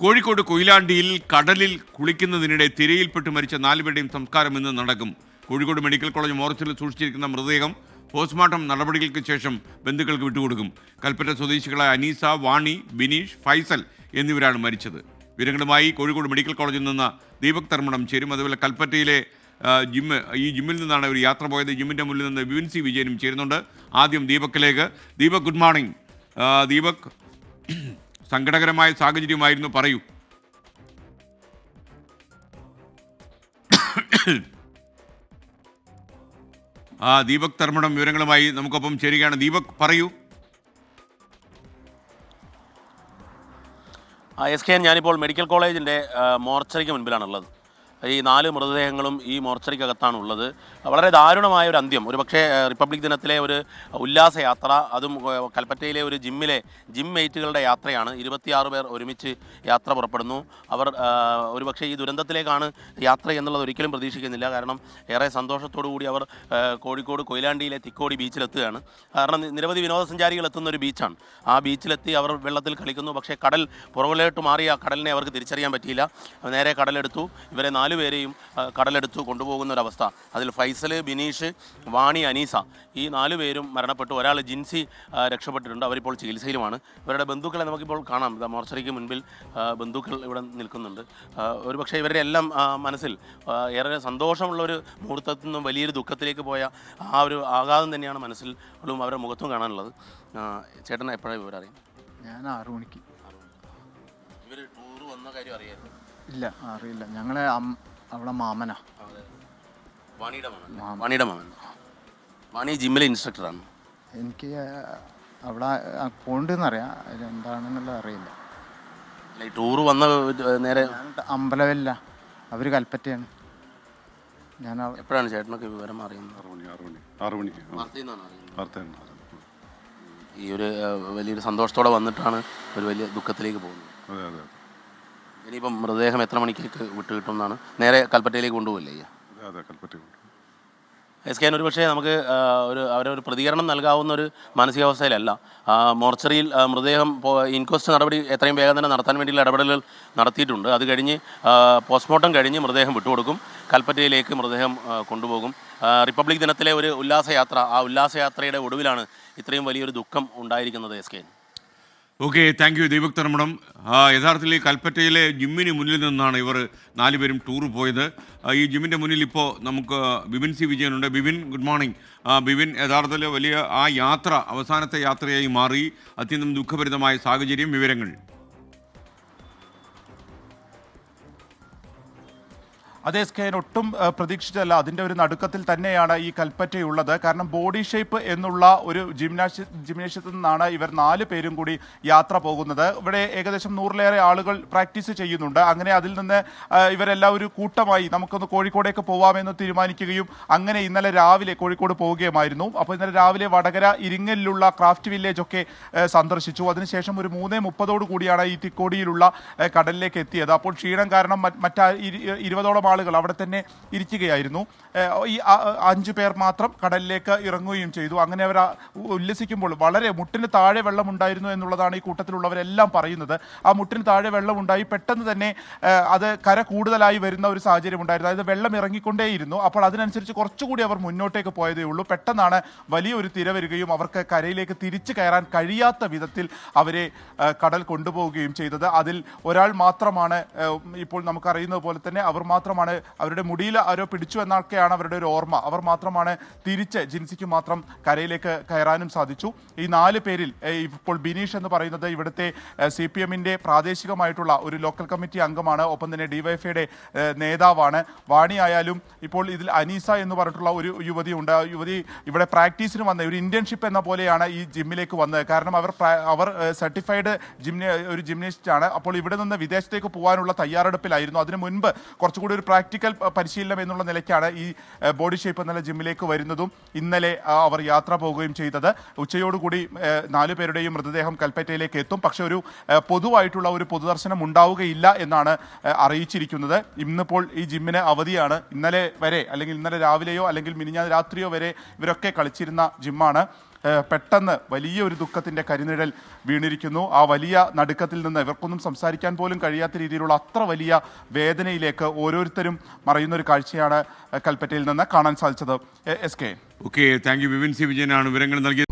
കോഴിക്കോട് കൊയിലാണ്ടിയിൽ കടലിൽ കുളിക്കുന്നതിനിടെ തിരയിൽപ്പെട്ട് മരിച്ച നാലുപേരുടെയും സംസ്കാരം ഇന്ന് നടക്കും. കോഴിക്കോട് മെഡിക്കൽ കോളേജ് മോർച്ചറിൽ സൂക്ഷിച്ചിരിക്കുന്ന മൃതദേഹം പോസ്റ്റ്മോർട്ടം നടപടികൾക്ക് ശേഷം ബന്ധുക്കൾക്ക് വിട്ടുകൊടുക്കും. കൽപ്പറ്റ സ്വദേശികളായ അനീസ വാണി ബിനീഷ് ഫൈസൽ എന്നിവരാണ് മരിച്ചത്. വിവരങ്ങളുമായി കോഴിക്കോട് മെഡിക്കൽ കോളേജിൽ നിന്ന് ദീപക് തർമ്മണം ചേരും. അതുപോലെ കൽപ്പറ്റയിലെ ജിമ്മ് ഈ ജിമ്മിൽ നിന്നാണ് ഒരു യാത്ര പോയത്. ജിമ്മിന്റെ മുന്നിൽ നിന്ന് വിവിൻ സി വിജയനും ചേരുന്നുണ്ട്. ആദ്യം ദീപക്കിലേക്ക്. Deepak good morning. ദീപക് സങ്കടകരമായ സാഹചര്യമായിരുന്നു പറയൂ. ആ ദീപക് തർമ്മണം വിവരങ്ങളുമായി നമുക്കൊപ്പം ചേരുകയാണ്. ദീപക് പറയൂ. എസ് കെ ഞാനിപ്പോൾ മെഡിക്കൽ കോളേജിന്റെ മോർച്ചറിക്ക് മുൻപിലാണുള്ളത്. ഈ നാല് മൃതദേഹങ്ങളും ഈ മോർച്ചറിക്കകത്താണ് ഉള്ളത് വളരെ ദാരുണമായ ഒരു അന്ത്യം. ഒരു പക്ഷേ റിപ്പബ്ലിക് ദിനത്തിലെ ഒരു ഉല്ലാസയാത്ര അതും കൽപ്പറ്റയിലെ ഒരു ജിമ്മിലെ ജിം മെയ്റ്റുകളുടെ യാത്രയാണ്. ഇരുപത്തിയാറ് പേർ ഒരുമിച്ച് യാത്ര പുറപ്പെടുന്നു. അവർ ഒരു പക്ഷേ ഈ ദുരന്തത്തിലേക്കാണ് യാത്ര എന്നുള്ളത് ഒരിക്കലും പ്രതീക്ഷിക്കുന്നില്ല. കാരണം ഏറെ സന്തോഷത്തോടു കൂടി അവർ കോഴിക്കോട് കൊയിലാണ്ടിയിലെ തിക്കോടി ബീച്ചിലെത്തുകയാണ്. കാരണം നിരവധി വിനോദസഞ്ചാരികൾ എത്തുന്ന ഒരു ബീച്ചാണ്. ആ ബീച്ചിലെത്തി അവർ വെള്ളത്തിൽ കളിക്കുന്നു. പക്ഷേ കടൽ പുറകിലോട്ട് മാറി ആ കടലിനെ അവർക്ക് തിരിച്ചറിയാൻ പറ്റിയില്ല. നേരെ കടലെടുത്തു. ഇവരെ നാലുപേരെയും പേരെയും കടലെടുത്തു കൊണ്ടുപോകുന്ന ഒരവസ്ഥ അതിൽ ഫൈസൽ ബിനീഷ് വാണി അനീസ. ഈ നാല് പേരും മരണപ്പെട്ടു. ഒരാൾ ജിൻസി രക്ഷപ്പെട്ടിട്ടുണ്ട്. അവരിപ്പോൾ ചികിത്സയിലുമാണ്. ഇവരുടെ ബന്ധുക്കളെ നമുക്കിപ്പോൾ കാണാം. മോർച്ചറിക്ക് മുൻപിൽ ബന്ധുക്കൾ ഇവിടെ നിൽക്കുന്നുണ്ട്. ഒരു ഒരുപക്ഷെ ഇവരുടെ എല്ലാം മനസ്സിൽ ഏറെ സന്തോഷമുള്ള ഒരു മുഹൂർത്തത്തിൽ നിന്നും വലിയൊരു ദുഃഖത്തിലേക്ക് പോയ ആ ഒരു ആഘാതം തന്നെയാണ് മനസ്സിൽ അവരുടെ മുഖത്തും കാണാനുള്ളത്. ചേട്ടൻ എപ്പോഴാണ് വിവരം അറിയാം? ഞാൻ ആറു മണിക്ക്. ഇവർ ടൂർ വന്ന കാര്യം അറിയായിരുന്നു. ഇല്ല അറിയില്ല. ഞങ്ങളെ അവിടെ മാമനാ. വാണിയുടെ മകൻ വാണിയുടെ വാണി ജിമ്മിലെ ഇൻസ്ട്രക്ടറാണ് എനിക്ക് അവിടെ പോണ്ടെന്നറിയാം. എന്താണെന്നുള്ളത് അറിയില്ല. ഈ ടൂർ വന്ന നേരെ അമ്പലമില്ല അവർ കൽപ്പറ്റയാണ്. ഞാൻ എപ്പോഴാണ് ചേട്ടനൊക്കെ വിവരം അറിയുന്നത്? ആറ് മണി ആറ് മണി. ആറ് മണിക്ക്. ആ, വാർത്തയിൽ നിന്നാണ് അറിയുന്നത്. വാർത്തയുണ്ട് ഈ ഒരു വലിയൊരു സന്തോഷത്തോടെ വന്നിട്ടാണ് ഒരു വലിയ ദുഃഖത്തിലേക്ക് പോകുന്നത്. അതെ അതെ. ഇനിയിപ്പം മൃതദേഹം എത്ര മണിക്കേക്ക് വിട്ട് കിട്ടും എന്നാണ് നേരെ കൽപ്പറ്റയിലേക്ക് കൊണ്ടുപോകില്ലേ അതെ കൽപ്പറ്റ എസ് കെ ഒരു പക്ഷേ നമുക്ക് ഒരു അവരൊരു പ്രതികരണം നൽകാവുന്ന ഒരു മാനസികാവസ്ഥയിലല്ല. മോർച്ചറിയിൽ മൃതദേഹം ഇൻക്വസ്റ്റ് നടപടി എത്രയും വേഗം തന്നെ നടത്താൻ വേണ്ടിയുള്ള ഇടപെടലുകൾ നടത്തിയിട്ടുണ്ട്. അത് കഴിഞ്ഞ് പോസ്റ്റ്മോർട്ടം കഴിഞ്ഞ് മൃതദേഹം വിട്ടുകൊടുക്കും. കൽപ്പറ്റയിലേക്ക് മൃതദേഹം കൊണ്ടുപോകും. റിപ്പബ്ലിക് ദിനത്തിലെ ഒരു ഉല്ലാസയാത്ര ആ ഉല്ലാസയാത്രയുടെ ഒടുവിലാണ് ഇത്രയും വലിയൊരു ദുഃഖം ഉണ്ടായിരിക്കുന്നത് S K okay thank you Deepak Dharmadam യഥാർത്ഥത്തിൽ ഈ കൽപ്പറ്റയിലെ ജിമ്മിന് മുന്നിൽ നിന്നാണ് ഇവർ നാലുപേരും ടൂർ പോയത്. ഈ ജിമ്മിന്റെ മുന്നിൽ ഇപ്പോൾ നമുക്ക് ബിബിൻ സി വിജയനുണ്ട്. ബിബിൻ ഗുഡ് മോർണിംഗ് ബിബിൻ യഥാർത്ഥത്തിൽ വലിയ ആ യാത്ര അവസാനത്തെ യാത്രയായി മാറി. അത്യന്തം ദുഃഖഭരിതമായ സാഹചര്യം വിവരങ്ങൾ. അതേ സ്കെയിൻ ഒട്ടും പ്രതീക്ഷിച്ചതല്ല. അതിന്റെ ഒരു നടുക്കത്തിൽ തന്നെയാണ് ഈ കൽപ്പറ്റയുള്ളത് കാരണം ബോഡി ഷേപ്പ് എന്നുള്ള ഒരു ജിംനാഷ്യ ജിംനേഷ്യത്തിൽ നിന്നാണ് ഇവർ നാല് പേരും കൂടി യാത്ര പോകുന്നത്. ഇവിടെ ഏകദേശം നൂറിലേറെ ആളുകൾ പ്രാക്ടീസ് ചെയ്യുന്നുണ്ട്. അങ്ങനെ അതിൽ നിന്ന് ഇവരെല്ലാം ഒരു കൂട്ടമായി നമുക്കൊന്ന് കോഴിക്കോടേക്ക് പോവാമെന്ന് തീരുമാനിക്കുകയും അങ്ങനെ ഇന്നലെ രാവിലെ കോഴിക്കോട് പോവുകയുമായിരുന്നു. അപ്പോൾ ഇന്നലെ രാവിലെ വടകര ഇരിങ്ങലിലുള്ള ക്രാഫ്റ്റ് വില്ലേജ് ഒക്കെ സന്ദർശിച്ചു. അതിനുശേഷം ഒരു മൂന്നേ മുപ്പതോടു കൂടിയാണ് ഈ തിക്കോടിയിലുള്ള കടലിലേക്ക് എത്തിയത്. അപ്പോൾ ക്ഷീണം കാരണം മറ്റാ ഇരുപതോളം ഇരുപതോളം ആളുകൾ അവിടെ തന്നെ ഇരിക്കുകയായിരുന്നു. ഈ അഞ്ചു പേർ മാത്രം കടലിലേക്ക് ഇറങ്ങുകയും ചെയ്തു. അങ്ങനെ അവർ ഉല്ലസിക്കുമ്പോൾ വളരെ മുട്ടിന് താഴെ വെള്ളമുണ്ടായിരുന്നു എന്നുള്ളതാണ് ഈ കൂട്ടത്തിലുള്ളവരെല്ലാം പറയുന്നത്. ആ മുട്ടിന് താഴെ വെള്ളമുണ്ടായി പെട്ടെന്ന് തന്നെ അത് കര കൂടുതലായി വരുന്ന ഒരു സാഹചര്യം ഉണ്ടായിരുന്നു. അതായത് വെള്ളം ഇറങ്ങിക്കൊണ്ടേയിരുന്നു. അപ്പോൾ അതിനനുസരിച്ച് കുറച്ചുകൂടി അവർ മുന്നോട്ടേക്ക് പോയതേ ഉള്ളൂ. പെട്ടെന്നാണ് വലിയൊരു തിര വരികയും അവർക്ക് കരയിലേക്ക് തിരിച്ചു കയറാൻ കഴിയാത്ത വിധത്തിൽ അവരെ കടൽ കൊണ്ടുപോവുകയും ചെയ്തത്. അതിൽ ഒരാൾ മാത്രമാണ് ഇപ്പോൾ നമുക്കറിയുന്നത് പോലെ തന്നെ അവർ മാത്രമാണ് അവരുടെ മുടിയിൽ ആരോ പിടിച്ചു എന്നൊക്കെയാണ് അവരുടെ ഒരു ഓർമ്മ. അവർ മാത്രമാണ് തിരിച്ച് ജിൻസിക്ക് മാത്രം കരയിലേക്ക് കയറാനും സാധിച്ചു. ഈ നാല് പേരിൽ ഇപ്പോൾ ബിനീഷ് എന്ന് പറയുന്നത് ഇവിടുത്തെ സി പി എമ്മിന്റെ പ്രാദേശികമായിട്ടുള്ള ഒരു ലോക്കൽ കമ്മിറ്റി അംഗമാണ്. ഒപ്പം തന്നെ ഡിവൈഫൈയുടെ നേതാവാണ്. വാണി ആയാലും ഇപ്പോൾ ഇതിൽ അനീസ എന്ന് പറഞ്ഞിട്ടുള്ള ഒരു യുവതിയുണ്ട് ആ യുവതി ഇവിടെ പ്രാക്ടീസിന് വന്ന ഒരു ഇന്റേൺഷിപ്പ് എന്ന പോലെയാണ് ഈ ജിമ്മിലേക്ക് വന്നത്. കാരണം അവർ അവർ സർട്ടിഫൈഡ് ജിംന ഒരു ജിംനേസ്റ്റ് ആണ് അപ്പോൾ ഇവിടെ നിന്ന് വിദേശത്തേക്ക് പോകാനുള്ള തയ്യാറെടുപ്പിലായിരുന്നു. അതിന് മുൻപ് കുറച്ചുകൂടി ഒരു പ്രാക്ടിക്കൽ പരിശീലനം എന്നുള്ള നിലയ്ക്കാണ് ഈ ബോഡി ഷേപ്പ് എന്നുള്ള ജിമ്മിലേക്ക് വരുന്നതും ഇന്നലെ അവർ യാത്ര പോവുകയും ചെയ്തത്. ഉച്ചയോടുകൂടി നാലു പേരുടെയും മൃതദേഹം കൽപ്പറ്റയിലേക്ക് എത്തും. പക്ഷെ ഒരു പൊതുവായിട്ടുള്ള ഒരു പൊതുദർശനം ഉണ്ടാവുകയില്ല എന്നാണ് അറിയിച്ചിരിക്കുന്നത്. ഇന്നിപ്പോൾ ഈ ജിമ്മിന് അവധിയാണ്. ഇന്നലെ വരെ അല്ലെങ്കിൽ ഇന്നലെ രാവിലെയോ അല്ലെങ്കിൽ മിനിഞ്ഞാന്ന് രാത്രിയോ വരെ ഇവരൊക്കെ കളിച്ചിരുന്ന ജിമ്മാണ്. പെട്ടെന്ന് വലിയ ഒരു ദുഃഖത്തിന്റെ കരിനിഴൽ വീണിരിക്കുന്നു. ആ വലിയ നടുക്കത്തിൽ നിന്ന് ഇവർക്കൊന്നും സംസാരിക്കാൻ പോലും കഴിയാത്ത രീതിയിലുള്ള അത്ര വലിയ വേദനയിലേക്ക് ഓരോരുത്തരും മറയുന്ന ഒരു കാഴ്ചയാണ് കൽപ്പറ്റയിൽ നിന്ന് കാണാൻ സാധിച്ചത്. S K. Okay thank you Vipin C വിജയനാണ് വിവരങ്ങൾ നൽകിയത്.